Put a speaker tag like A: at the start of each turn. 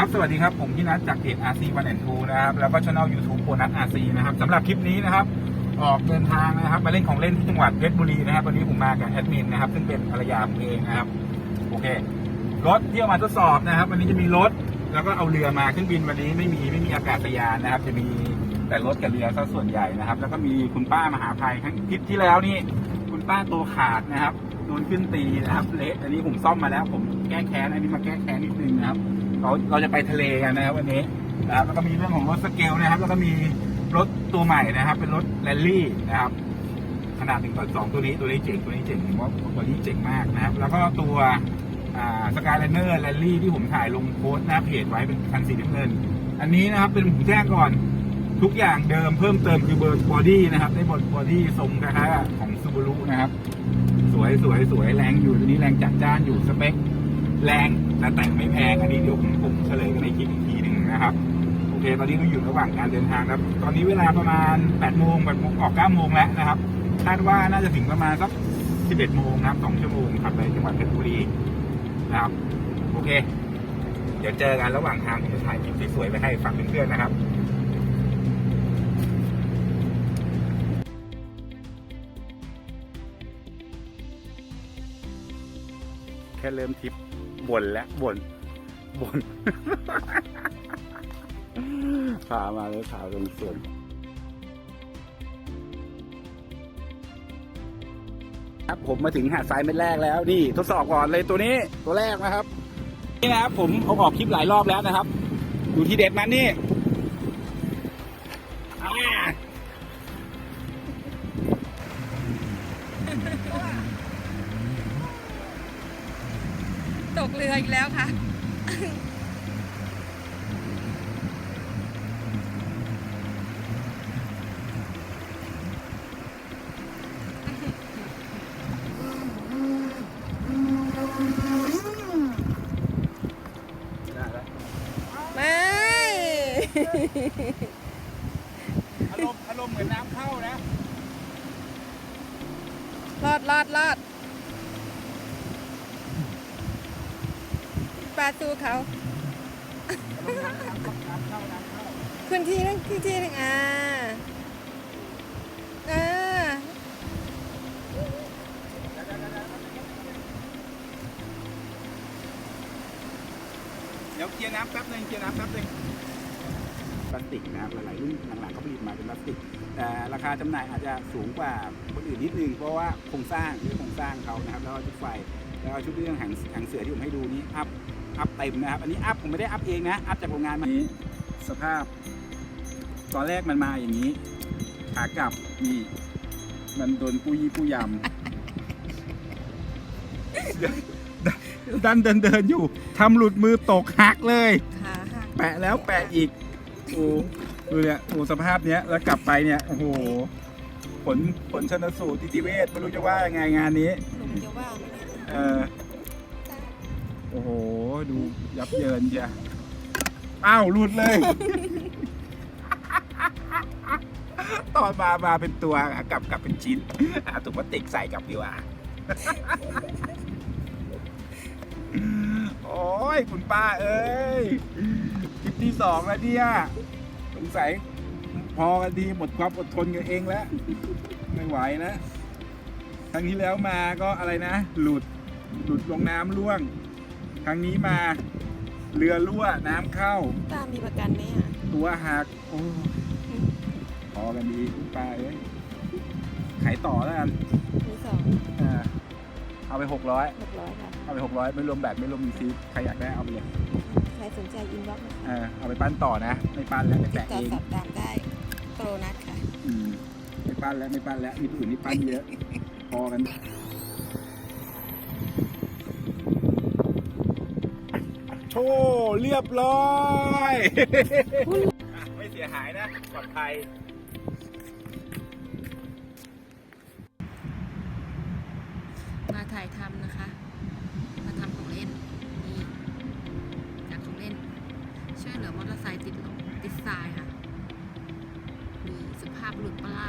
A: ครับ สวัสดีครับ ผมพี่นัทจากเพจ RC One and Two นะครับ แล้วก็ช่อง YouTube โบนัส RC นะครับสำหรับคลิปนี้นะครับ ออกเดินทางนะครับ มาเล่นของเล่นที่จังหวัดเพชรบุรีนะครับ วันนี้ผมมากับแอดมินนะครับ ซึ่งเป็นภรรยาผมเองนะครับ โอเค รถที่เอามาทดสอบนะครับ วันนี้จะมีรถ แล้วก็เอาเรือมาเครื่องบินวันนี้ไม่มีไม่มีอากาศยานนะครับ จะมีแต่รถกับเรือซะส่วนใหญ่นะครับ แล้วก็มีคุณป้ามหาภัยครั้งคลิปที่แล้วนี่ คุณป้าตัวขาดนะครับโดนขึ้นตีนะครับ เละ อันนี้ผมซ่อมมาแล้ว ผมแก้แค้น อันนี้มาแก้แค้นนิดนึงนะครับ เราเราจะไปทะเลกันนะครับวันนี้นะครับแล้วก็มีเรื่องของรถสเกลนะครับ แล้วก็มีรถตัวใหม่นะครับ เป็นรถแรลลี่นะครับ ขนาดหนึ่งต่อสองตัวนี้ตัวนี้เจ๋งตัวนี้เจ๋งผมว่าตัวนี้เจ๋งมากนะครับ แล้วก็ตัวสกายไลเนอร์แรลลี่ที่ผมถ่ายลงโพสต์หน้าเพจไว้เป็นคันสีน้ำเงิน อันนี้นะครับเป็นผมแจ้งก่อนทุกอย่างเดิมเพิ่มเติมคือเบอร์บอดี้นะครับได้บทบอดี้ทรงคล้ายๆของซูบารุนะครับ สวยสวยสวยแรงอยู่ตัวนี้แรงจัดจ้านอยู่สเปค แรงแต่แต่งไม่แพงอันนี้เดี๋ยวผมผมเฉลยกันในคลิปอีกทีหนึ่งนะครับโอเค ตอนนี้เราอยู่ระหว่างการเดินทางครับ ตอนนี้เวลาประมาณ8โมง8โมงออก9โมงแล้วนะครับคาดว่าน่าจะถึงประมาณสัก11โมงนะครับ2ชั่วโมงขับไปจังหวัดเพชรบุรีนะครับโอเค เดี๋ยวเจอกันระหว่างทางผมจะถ่ายคลิปที่สวยไปให้ฟังเพื่อนๆนะครับแค่เริ่มทริป บ่นแล้วบ่นบ่นขามาเลยขาลงสวนครับผมมาถึงหาดทรายเม็ดแรกแล้วนี่ทดสอบก่อนเลยตัวนี้ตัวแรกนะครับ นี่นะครับ ผมเอาออกคลิปหลายรอบแล้วนะครับดูที่เด็ดมันนี่
B: กเรืออีกแล้วค่ะ
A: ได้แล้ว
B: ไม่
A: อารมณ์อารมณ์เหมือนน้ำเข้านะ
B: รอดรอดรอด ปลาสู้เขา
A: อารมณ์น้ำน้ำน้ำเข้าน้ำเข้า
B: ขึ้นที่นึงขึ้นที่นึงอ่าอ่า
A: เดี๋ยวเคลียร์น้ำแป๊บหนึงเคลียร์น้ำแป๊บหนึงพลาสติกนะครับหลายๆรุ่นหลังๆเขาผลิตมาเป็นพลาสติกแต่ราคาจำหน่ายอาจจะสูงกว่าคนอื่นนิดนึงเพราะว่าโครงสร้างด้วยโครงสร้างเขานะครับแล้วก็ชุดไฟแล้วก็ชุดเรื่องหางหางเสือที่ผมให้ดูนี้อัพ อัพเต็มนะครับ อันนี้อัพผมไม่ได้อัพเองนะ อัพจากโรงงานมานี้สภาพ ตอนแรกมันมาอย่างนี้ ขากลับนี่ มันโดนปุยปุยยำดันเดินเดินอยู่ทำหลุดมือตกหักเลย
B: ขาหัก
A: แปะแล้วแปะอีก โอ้ดูเนี่ยโอ้สภาพเนี้ยแล้วกลับไปเนี่ยโอ้โห ผลผลชนสูตรนิติเวชไม่รู้จะว่ายังไงงานนี้
B: หนุ่มจะว่าไหมเนี่ย
A: เออโอ้โห ดูยับเยินจ้ะอ้าวหลุดเลย ตอนมามาเป็นตัวกลับกลับเป็นชิ้นอะถุงพลาสติกใส่กลับดีกว่าโอ้ยคุณป้าเอ้ยคลิปที่สองแล้วเนี่ยสงสัยพอกันดีหมดความอดทนกันเองแล้ว ไม่ไหวนะครั้งที่แล้วมาก็อะไรนะ หลุดหลุดลงน้ำล่วง ครั้งนี้มาเรือรั่วน้ำเข้า
B: ตามมีประกันไหมอะ
A: ตัวหักโอ้พอกันดีคุณป้าเอ้ยขายต่อแล้วกัน
B: มีสอง
A: อ่าเอาไปหกร้อย
B: หกร้อยค่ะ
A: เอาไปหกร้อยไม่รวมแบตไม่รวมมีซีใครอยากได้เอาไปเลย
B: ใครสนใจอินบ็อกซ์นะคะ
A: เออเอาไปปั้นต่อนะ ไม่ปั้นแล้วไป
B: ติด
A: แตะ
B: ต่
A: เอ
B: องสอบถามได้โปรนัทค่ะ
A: อืมไม่ปั้นแล้วไม่ปั้นแล้วมีผู้อื่นนี่ปั้นเยอะ พอกัน โอ้เรียบร้อย ไม่เสียหายนะปลอดภัย
B: มาถ่ายทำนะคะ มาทำของเล่น นี่จากของเล่น ช่วยเหลือมอเตอร์ไซค์ติดลมติดทรายค่ะ มีสภาพหลุดปลา